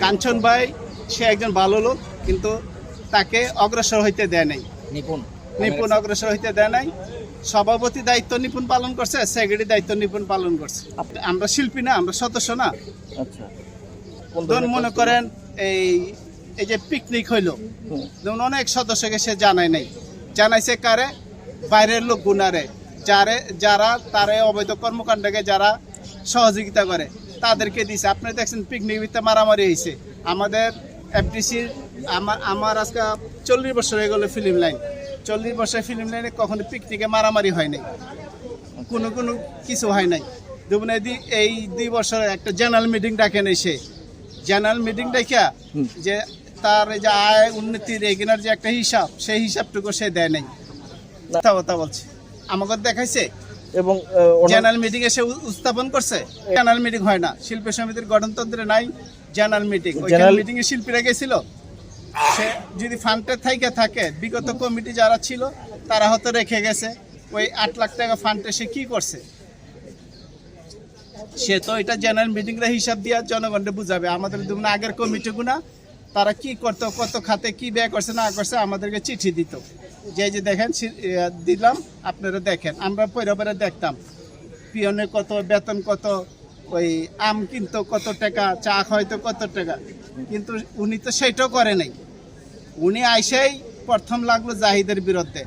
কাঞ্চন ভাই সে একজন ভালো লোক কিন্তু তাকে অগ্রসর হইতে দেয় নাই। নিপুণ। নিপুণ অগ্রসর হইতে দেয় নাই। সভাপতি দায়িত্ব নিপুণ পালন করছে সেক্রেটারি দায়িত্ব নিপুণ পালন করছে। আমরা শিল্পী না আমরা সদস্য না। আচ্ছা। ধরুন মনে করেন এই এই যে পিকনিক হইল। যেমন অনেক সদস্যকে সে জানায় নাই। জানাইছে কারে? বাইরের লোক গুনারে। যারে যারা তারে অবৈধ কর্মকাণ্ডকে যারা সহযোগিতা করে। তাদেরকে দিছে। আপনি দেখছেন পিকনিক ভিত্তে মারামারি হয়েছে আমাদের এফডিসির আমার আমার আজকে চল্লিশ বছর হয়ে গেলো ফিল্ম লাইন চল্লিশ বছর ফিল্ম লাইনে কখনো পিকনিকে মারামারি হয় নাই। কোনো কোনো কিছু হয় নাই। এই দি- এই দুই বছর একটা জেনারেল মিটিং ডাকেন এসে জেনারেল মিটিং ডাকিয়া যে তার এই যে আয় উন্নতির এগিনার যে একটা হিসাব সেই হিসাবটুকু সে দেয় নাই। কথা কথা বলছে। আমাকে দেখাইছে? এবং জেনারেল মিটিং এসে উত্থাপন করছে। জেনারেল মিটিং হয় না। শিল্পী সমিতির গঠনতন্ত্রে নাই জেনারেল মিটিং। General- মিটিং এ শিল্পীরা গেছিল। সে যদি থাইকে থাকে বিগত কমিটি যারা ছিল তারা হয়তো রেখে গেছে। ওই আট লাখ টাকা ফান্ডে সে কি করছে? সে তো এটা জেনারেল মিটিংরা হিসাব দিয়া জনগণকে বুঝাবে। আমাদের যেমন আগের কমিটিগুনা তারা কি করতো কত খাতে কি ব্যয় করছে না করছে আমাদেরকে চিঠি দিত। যে যে দেখেন দিলাম, আপনারা দেখেন, আমরা পরে দেখতাম। পিয়নে কত, বেতন কত, ওই আম কিনতো কত টাকা, চা হয়তো কত টাকা। কিন্তু উনি তো সেটাও করে নাই। উনি আইসেই প্রথম লাগল জাহিদের বিরুদ্ধে।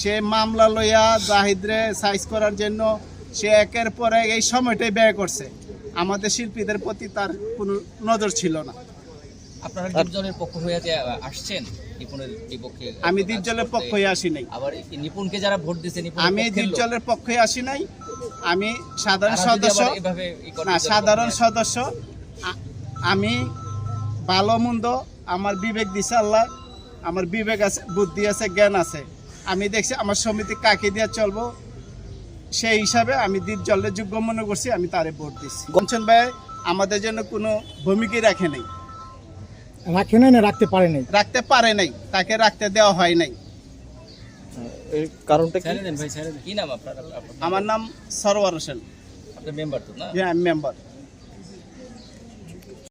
সে মামলা লইয়া জাহিদরে সাইজ করার জন্য সে একের পর এই সময়টাই ব্যয় করছে। আমাদের শিল্পীদের প্রতি তার কোনো নজর ছিল না। আপনারা দ্বীপজলের পক্ষ হয়ে যে আসছেন নিপুণের বিপক্ষে আমি করতে। পক্ষে আসি নাই। আবার নিপুণকে যারা ভোট নিপুণ আমি দ্বীপজলের পক্ষে আসি নাই। আমি সাধারণ সদস্য না সাধারণ সদস্য আমি ভালো মন্দ আমার বিবেক দিছে আল্লাহ। আমার বিবেক আছে বুদ্ধি আছে জ্ঞান আছে। আমি দেখছি আমার সমিতি কাকে দিয়ে চলবো। সেই হিসাবে আমি দ্বীপ জলের যোগ্য মনে করছি আমি তারে ভোট দিচ্ছি গঞ্চন ভাই আমাদের জন্য কোনো ভূমিকা রাখে নাই। রাখে নাই না রাখতে পারে নাই। রাখতে পারে নাই তাকে রাখতে দেওয়া হয় নাই। এর কারণটা কি? ছেড়ে দেন ভাই কি নাম আপনার? আপনার- আমার নাম সরওয়ার হোসেন। মেম্বার তো না? হ্যাঁ আমি মেম্বার